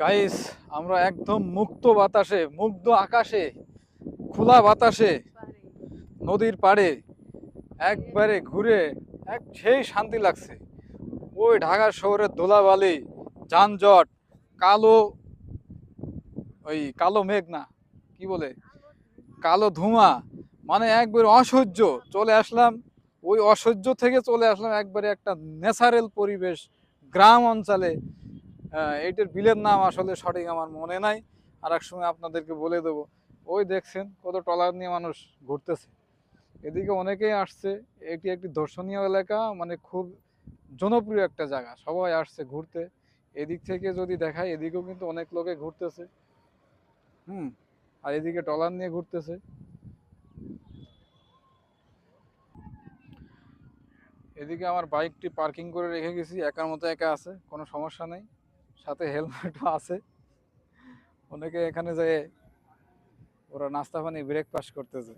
Guys আমরা একদম মুক্ত বাতাসে, মুগ্ধ আকাশে, খোলা বাতাসে, নদীর পাড়ে একবারে ঘুরে এক সেই শান্তি লাগছে। ওই ঢাকা শহরের ধুলাবালি, যানজট, কালো ওই কালো মেঘ না, কি বলে? কালো ধোঁয়া মানে একবারে অসহ্য। চলে আসলাম, ওই অসহ্য থেকে চলে আসলাম একবারে একটা ন্যাচারাল পরিবেশ, গ্রাম অঞ্চলে। এইটার বিলের নাম আসলে সঠিক আমার মনে নাই। আর এক সময় আপনাদেরকে বলে দেবো। ওই দেখছেন কত ট্রলার নিয়ে মানুষ ঘুরতেছে। এদিকে অনেকেই আসছে। এটি একটি দর্শনীয় এলাকা মানে খুব জনপ্রিয় একটা জায়গা। সবাই আসছে ঘুরতে। এদিক থেকে যদি দেখায় এদিকেও কিন্তু অনেক লোকে ঘুরতেছে। হুম, আর এদিকে ট্রলার নিয়ে ঘুরতেছে। এদিকে আমার বাইকটি পার্কিং করে রেখে গেছি। একার মতো একা আছে, কোনো সমস্যা নেই। সাথে হেলমেটও আছে। অনেকে এখানে যায় ওরা নাস্তা পানি ব্রেকফাস্ট করতেছে।